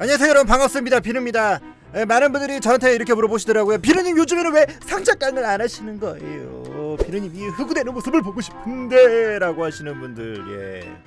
안녕하세요 여러분. 반갑습니다. 비누입니다. 에, 많은 분들이 저한테 이렇게 물어보시더라고요. 비누님 요즘에는 왜 상자 깡을 안 하시는 거예요 비누님 이 흑우되는 모습을 보고 싶은데 라고 하시는 분들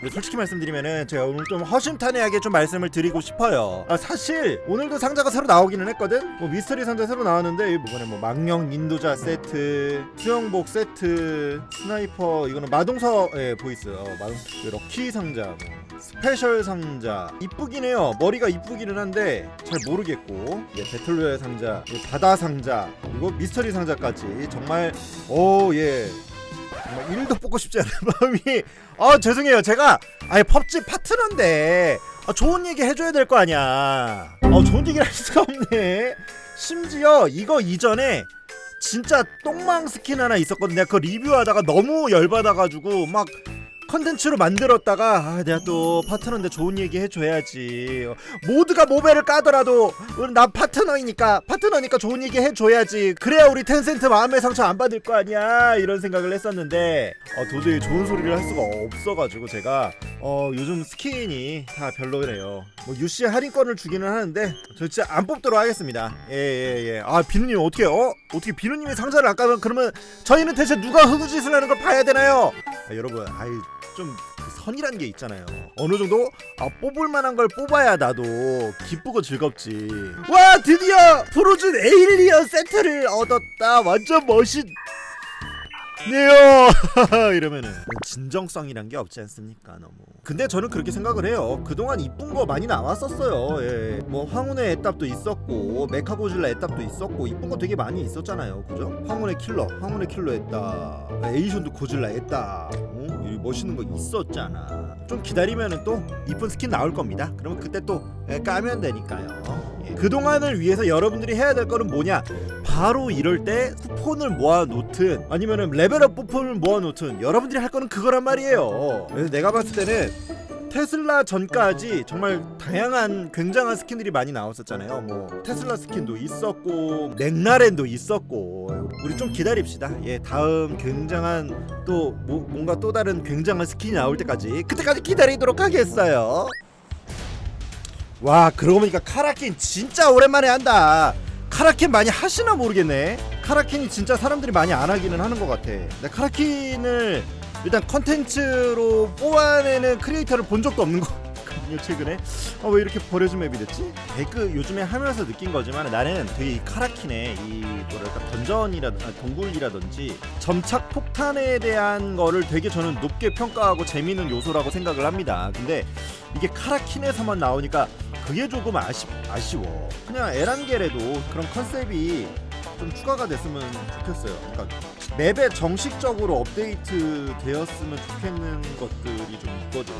예. 솔직히 말씀드리면은 제가 오늘 좀 허심탄회하게 좀 말씀을 드리고 싶어요. 아 사실 오늘도 상자가 새로 나오기는 했거든? 뭐 미스터리 상자 새로 나왔는데 이번에 뭐 망령 인도자 세트 수영복 세트 스나이퍼 이거는 마동석 예 보이스 어, 마동석 그 럭키 상자 뭐 스페셜 상자. 이쁘긴 해요. 머리가 이쁘기는 한데 잘 모르겠고. 예, 배틀로얄 상자 예, 바다 상자 그리고 미스터리 상자까지 정말 오예 정말 1도 뽑고 싶지 않은 마음이 아 죄송해요. 제가 아예 펍지 파트너인데 아, 좋은 얘기 해줘야 될 거 아니야. 아 좋은 얘기를 할 수가 없네. 심지어 이거 이전에 진짜 똥망 스킨 하나 있었거든 내가 그거 리뷰하다가 너무 열받아가지고 막 컨텐츠로 만들었다가 아, 내가 또 파트너인데 좋은 얘기 해줘야지. 모두가 모배를 까더라도 나 파트너이니까 파트너니까 좋은 얘기 해줘야지. 그래야 우리 텐센트 마음의 상처 안 받을 거 아니야. 이런 생각을 했었는데 어, 도저히 좋은 소리를 할 수가 없어가지고 제가 어, 요즘 스킨이 다 별로래요. 뭐 UC 할인권을 주기는 하는데 저 진짜 안 뽑도록 하겠습니다. 예예예. 아 비누님 어떻게 어? 어떻게 비누님이 상자를 안 까면 그러면 저희는 대체 누가 흑우짓을 하는 걸 봐야 되나요? 아, 여러분 아이 좀그 선이란 게 있잖아요. 어느 정도 아, 뽑을 만한 걸 뽑아야 나도 기쁘고 즐겁지. 와 드디어 프로즌 에일리언 세트를 얻었다. 완전 멋있. 네요 이러면은 진정성이란 게 없지 않습니까 너무 근데 저는 그렇게 생각을 해요 그동안 이쁜 거 많이 나왔었어요 예. 뭐 황혼의 애답도 있었고 메카고질라 애답도 있었고 이쁜 거 되게 많이 있었잖아요 그죠 황혼의 킬러 황혼의 킬러 애답 에이션도 고질라 애답 어? 이 멋있는 거 있었잖아 좀 기다리면은 또 이쁜 스킨 나올 겁니다 그러면 그때 또 예, 까면 되니까요 예. 그동안을 위해서 여러분들이 해야 될 거는 뭐냐 바로 이럴 때 쿠폰을 모아 놓든 아니면은 레벨업 쿠폰을 모아 놓든 여러분들이 할 거는 그거란 말이에요. 그래서 내가 봤을 때는 테슬라 전까지 정말 다양한 굉장한 스킨들이 많이 나왔었잖아요. 뭐 테슬라 스킨도 있었고 맥라렌도 있었고 우리 좀 기다립시다. 예, 다음 굉장한 또 뭐, 뭔가 또 다른 굉장한 스킨이 나올 때까지 그때까지 기다리도록 하겠어요. 와 그러고 보니까 카라킨 진짜 오랜만에 한다. 카라킨 많이 하시나 모르겠네. 카라킨이 진짜 사람들이 많이 안 하기는 하는 것 같아. 나 카라킨을 일단 컨텐츠로 뽑아내는 크리에이터를 본 적도 없는 거거든요 최근에. 아, 왜 이렇게 버려진 맵이 됐지? 배그 요즘에 하면서 느낀 거지만 나는 되게 이 카라킨의 이 뭐랄까 던전이라 아, 동굴이라든지 점착 폭탄에 대한 거를 되게 저는 높게 평가하고 재미있는 요소라고 생각을 합니다. 근데 이게 카라킨에서만 나오니까 그게 조금 아쉽, 아쉬워. 그냥 에란겔에도 그런 컨셉이 좀 추가가 됐으면 좋겠어요. 그러니까 맵에 정식적으로 업데이트 되었으면 좋겠는 것들이 좀 있거든.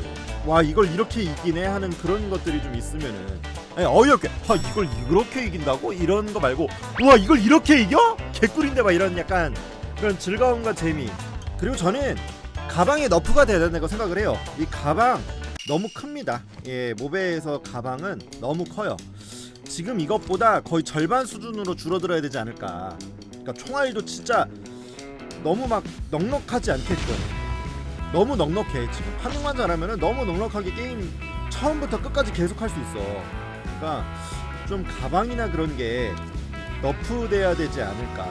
와 이걸 이렇게 이기네 하는 그런 것들이 좀 있으면은 아니, 어이없게 아 이걸 이렇게 이긴다고 이런 거 말고 우와 이걸 이렇게 이겨 개꿀인데 막 이런 약간 그런 즐거움과 재미 그리고 저는 가방에 너프가 돼야 된다고 생각을 해요. 이 가방 너무 큽니다. 예, 모베에서 가방은 너무 커요. 지금 이것보다 거의 절반 수준으로 줄어들어야 되지 않을까. 그러니까 총알도 진짜 너무 막 넉넉하지 않게끔. 너무 넉넉해. 지금 파밍만 잘하면은 너무 넉넉하게 게임 처음부터 끝까지 계속 할 수 있어. 그러니까 좀 가방이나 그런 게 너프돼야 되지 않을까.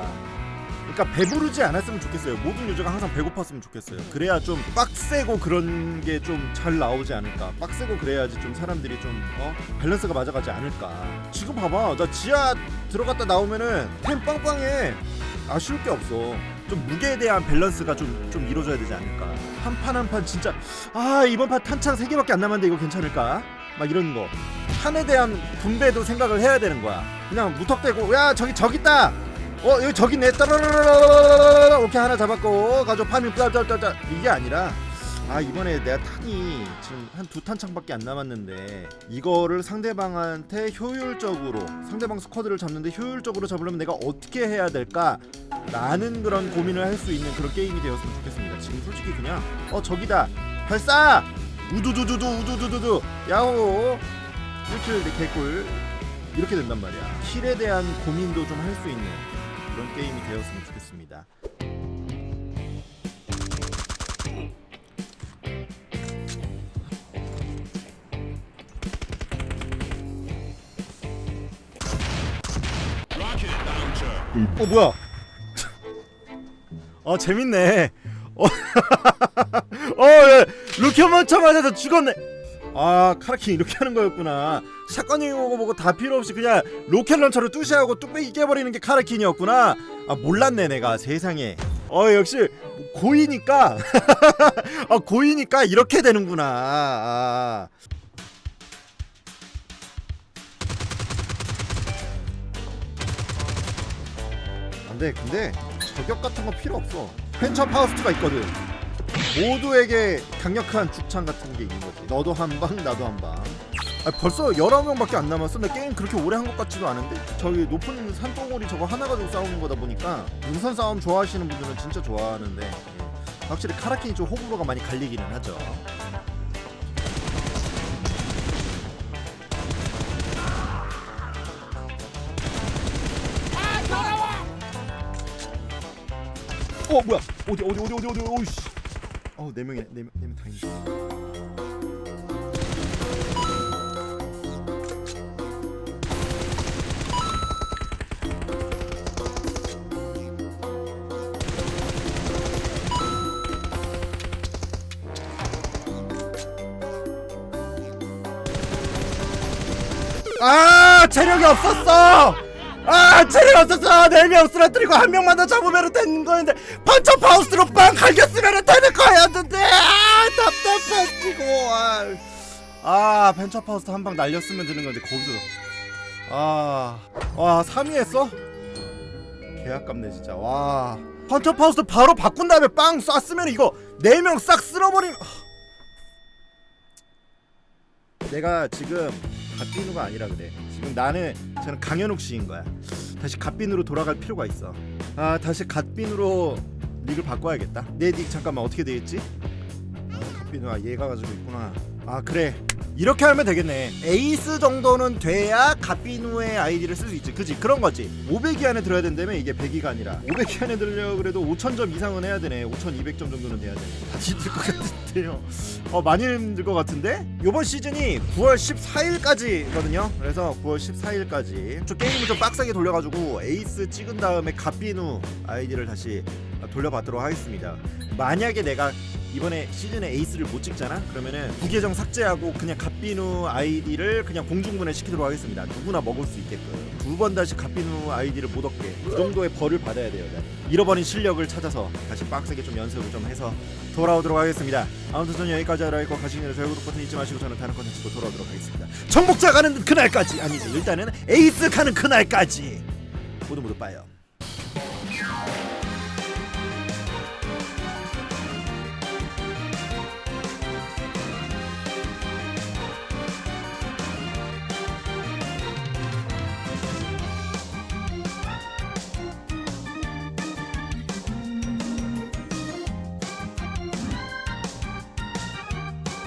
그러니까 배부르지 않았으면 좋겠어요. 모든 유저가 항상 배고팠으면 좋겠어요. 그래야 좀 빡세고 그런 게 좀 잘 나오지 않을까. 빡세고 그래야지 좀 사람들이 좀 어? 밸런스가 맞아가지 않을까. 지금 봐봐, 나 지하 들어갔다 나오면은 템 빵빵해. 아쉬울 게 없어. 좀 무게에 대한 밸런스가 좀 좀 이루어져야 되지 않을까. 한 판 한 판 진짜 아 이번 판 탄창 세 개밖에 안 남았는데 이거 괜찮을까? 막 이런 거. 탄에 대한 분배도 생각을 해야 되는 거야. 그냥 무턱대고 야 저기 저기 있다. 어 여기 저기 있네 따라라라라라라 오케이 하나 잡았고 가져 파밍 따따따따 이게 아니라 아 이번에 내가 탄이 지금 한 두 탄창밖에 안 남았는데 이거를 상대방한테 효율적으로 상대방 스쿼드를 잡는데 효율적으로 잡으려면 내가 어떻게 해야 될까 라는 그런 고민을 할 수 있는 그런 게임이 되었으면 좋겠습니다 지금 솔직히 그냥 어 저기다 발사 우두두두두 우두두두두 야호 일주일 내 개꿀 이렇게 된단 말이야 킬에 대한 고민도 좀 할 수 있는 그런 게임이 되었으면 좋겠습니다. 어 뭐야? 아 재밌네. 어, 어 예. 루키 한번 쳐맞아서 죽었네. 아 카라킨 이렇게 하는 거였구나. 샷건이 오고 보고 다 필요 없이 그냥 로켓 런처로 뚜시하고 뚝배기 깨버리는 게 카라킨이었구나. 아 몰랐네 내가 세상에. 어 역시 고이니까 아 고이니까 이렇게 되는구나. 아. 안돼 근데 저격 같은 거 필요 없어 펜처 파우스트가 있거든 모두에게 강력한 죽창 같은 게 있는 거지. 너도 한 방 나도 한 방. 아, 벌써 19명밖에 안 남았어? 나 게임 그렇게 오래 한 것 같지도 않은데? 저기 높은 산봉우리 저거 하나 가지고 싸우는 거다 보니까 능선 싸움 좋아하시는 분들은 진짜 좋아하는데 예. 확실히 카라킨이 좀 호불호가 많이 갈리기는 하죠. 어 뭐야? 어디 어디 어디 어디 어디 어이씨 어네 명이네. 네 명 네명 다행이다. 아 체력이 없었어 아 체력이 없었어 네명 쓰러뜨리고 한 명만 더 잡으면 되는 거였는데 판처 파우스로 빵 갈겼으면 되는 거였는데. 아 답답해지고. 아, 아 펜처 파우스 한 방 날렸으면 되는 건데 거기서. 아 와 3위 했어? 개 아깝네 진짜. 와. 펀처 파우스 바로 바꾼 다음에 빵 쐈으면 이거 4명 싹 쓸어버린 내가 지금 갓비누가 아니라 그래. 지금 나는 저는 강현욱 씨인 거야. 다시 갓비누로 돌아갈 필요가 있어. 아 다시 갓비누로 닉을 바꿔야겠다. 내 닉 잠깐만 어떻게 되겠지? 아, 갓비누 아 얘가 가지고 있구나. 아 그래. 이렇게 하면 되겠네. 에이스 정도는 돼야 갓비누의 아이디를 쓸 수 있지. 그지? 그런 거지. 500위 안에 들어야 된다면 이게 100위가 아니라 500위 안에 들려고 그래도 5000점 이상은 해야 되네. 5200점 정도는 돼야 되네. 다시 들것 같은데요. 어 많이 힘들 것 같은데 이번 시즌이 9월 14일까지거든요. 그래서 9월 14일까지 좀 게임을 좀 빡세게 돌려가지고 에이스 찍은 다음에 갓비누 아이디를 다시 돌려받도록 하겠습니다. 만약에 내가 이번에 시즌에 에이스를 못 찍잖아? 그러면은 부계정 삭제하고 그냥 갓비누 아이디를 그냥 공중분해 시키도록 하겠습니다. 누구나 먹을 수 있게끔 두 번 다시 갓비누 아이디를 못 얻게 그 정도의 벌을 받아야 돼요. 나는. 잃어버린 실력을 찾아서 다시 빡세게 좀 연습을 좀 해서 돌아오도록 하겠습니다. 아무튼 저는 여기까지 했고 가시기 전에 저희 구독 버튼 잊지 마시고 저는 다른 컨텐츠로 돌아오도록 하겠습니다. 정복자 가는 그날까지 아니지 일단은 에이스 가는 그날까지 모두 모두 빠요.